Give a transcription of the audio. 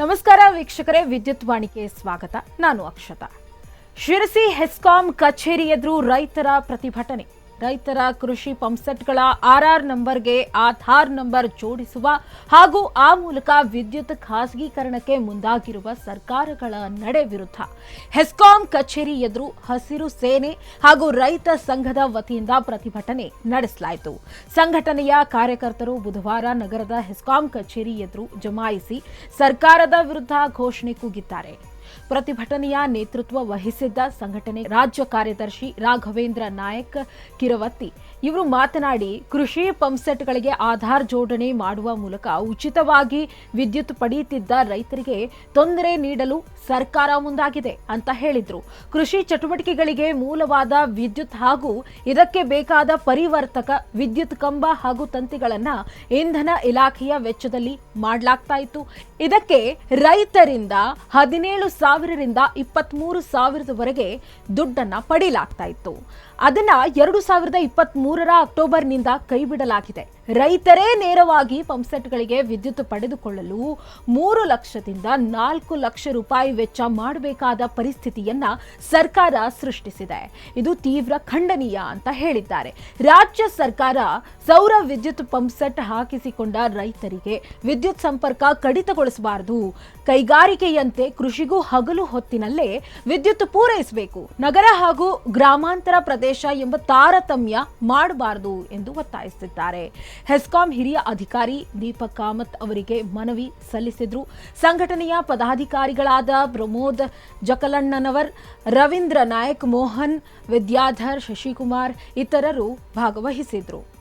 ನಮಸ್ಕಾರ ವೀಕ್ಷಕರೇ ವಿದ್ಯುತ್ ವಾಣಿಕೆ ಸ್ವಾಗತ. ನಾನು ಅಕ್ಷತಾ. ಶಿರಸಿ ಹೆಸ್ಕಾಂ ಕಚೇರಿ ಎದುರು ರೈತರ ಪ್ರತಿಭಟನೆ. ರೈತರ ಕೃಷಿ ಪಂಪ್ಸೆಟ್ಗಳ ಆರ್ಆರ್ ನಂಬರ್ಗೆ ಆಧಾರ್ ನಂಬರ್ ಜೋಡಿಸುವ ಹಾಗೂ ಆ ಮೂಲಕ ವಿದ್ಯುತ್ ಖಾಸಗೀಕರಣಕ್ಕೆ ಮುಂದಾಗಿರುವ ಸರ್ಕಾರಗಳ ನಡೆ ವಿರುದ್ಧ ಹೆಸ್ಕಾಂ ಕಚೇರಿ ಎದುರು ಹಸಿರು ಸೇನೆ ಹಾಗೂ ರೈತ ಸಂಘದ ವತಿಯಿಂದ ಪ್ರತಿಭಟನೆ ನಡೆಸಲಾಯಿತು. ಸಂಘಟನೆಯ ಕಾರ್ಯಕರ್ತರು ಬುಧವಾರ ನಗರದ ಹೆಸ್ಕಾಂ ಕಚೇರಿ ಎದುರು ಜಮಾಯಿಸಿ ಸರ್ಕಾರದ ವಿರುದ್ಧ ಘೋಷಣೆ ಕೂಗಿದ್ದಾರೆ. ಪ್ರತಿಭಟನೆಯ ನೇತೃತ್ವ ವಹಿಸಿದ್ದ ಸಂಘಟನೆ ರಾಜ್ಯ ಕಾರ್ಯದರ್ಶಿ ರಾಘವೇಂದ್ರ ನಾಯಕ್ ಕಿರವತ್ತಿ. ಇವರು ಮಾತನಾಡಿ, ಕೃಷಿ ಪಂಪ್ಸೆಟ್ಗಳಿಗೆ ಆಧಾರ್ ಜೋಡಣೆ ಮಾಡುವ ಮೂಲಕ ಉಚಿತವಾಗಿ ವಿದ್ಯುತ್ ಪಡೆಯುತ್ತಿದ್ದ ರೈತರಿಗೆ ತೊಂದರೆ ನೀಡಲು ಸರ್ಕಾರ ಮುಂದಾಗಿದೆ ಅಂತ ಹೇಳಿದ್ರು. ಕೃಷಿ ಚಟುವಟಿಕೆಗಳಿಗೆ ಮೂಲವಾದ ವಿದ್ಯುತ್ ಹಾಗೂ ಇದಕ್ಕೆ ಬೇಕಾದ ಪರಿವರ್ತಕ, ವಿದ್ಯುತ್ ಕಂಬ ಹಾಗೂ ತಂತಿಗಳನ್ನು ಇಂಧನ ಇಲಾಖೆಯ ವೆಚ್ಚದಲ್ಲಿ ಮಾಡಲಾಗ್ತಾ ಇತ್ತು. ಇದಕ್ಕೆ ರೈತರಿಂದ ಹದಿನೇಳು ಸಾವಿರದಿಂದ ಇಪ್ಪತ್ಮೂರು ಸಾವಿರದವರೆಗೆ ದುಡ್ಡನ್ನ ಪಡೆಯಲಾಗ್ತಾ ಇತ್ತು. ಅದನ್ನ ಎರಡು ಸಾವಿರದ ಇಪ್ಪತ್ತ್ ಮೂರರ ಅಕ್ಟೋಬರ್ನಿಂದ ಕೈಬಿಡಲಾಗಿದೆ. ರೈತರೇ ನೇರವಾಗಿ ಪಂಪ್ಸೆಟ್ಗಳಿಗೆ ವಿದ್ಯುತ್ ಪಡೆದುಕೊಳ್ಳಲು ಮೂರು ಲಕ್ಷದಿಂದ ನಾಲ್ಕು ಲಕ್ಷ ರೂಪಾಯಿ ವೆಚ್ಚ ಮಾಡಬೇಕಾದ ಪರಿಸ್ಥಿತಿಯನ್ನ ಸರ್ಕಾರ ಸೃಷ್ಟಿಸಿದೆ. ಇದು ತೀವ್ರ ಖಂಡನೀಯ ಅಂತ ಹೇಳಿದ್ದಾರೆ. ರಾಜ್ಯ ಸರ್ಕಾರ ಸೌರ ವಿದ್ಯುತ್ ಪಂಪ್ಸೆಟ್ ಹಾಕಿಸಿಕೊಂಡ ರೈತರಿಗೆ ವಿದ್ಯುತ್ ಸಂಪರ್ಕ ಕಡಿತಗೊಳಿಸಬಾರದು. ಕೈಗಾರಿಕೆಯಂತೆ ಕೃಷಿಗೂ ಹಗಲು ಹೊತ್ತಿನಲ್ಲೇ ವಿದ್ಯುತ್ ಪೂರೈಸಬೇಕು. ನಗರ ಹಾಗೂ ಗ್ರಾಮಾಂತರ ಪ್ರದೇಶ ಎಂಬ ತಾರತಮ್ಯ ಮಾಡಬಾರದು ಎಂದು ಒತ್ತಾಯಿಸಿದ್ದಾರೆ. ಹೆಸ್ಕಾಂ ಹಿರಿಯ ಅಧಿಕಾರಿ ದೀಪಕ್ ಕಾಮತ್ ಅವರಿಗೆ ಮನವಿ ಸಲ್ಲಿಸಿದ್ರು. ಸಂಘಟನೆಯ ಪದಾಧಿಕಾರಿಗಳಾದ ಪ್ರಮೋದ್ ಜಕಲಣ್ಣನವರ್, ರವೀಂದ್ರ ನಾಯಕ್ ಮೋಹನ್, ವಿದ್ಯಾಧರ್ ಶಶಿಕುಮಾರ್ ಇತರರು ಭಾಗವಹಿಸಿದ್ರು.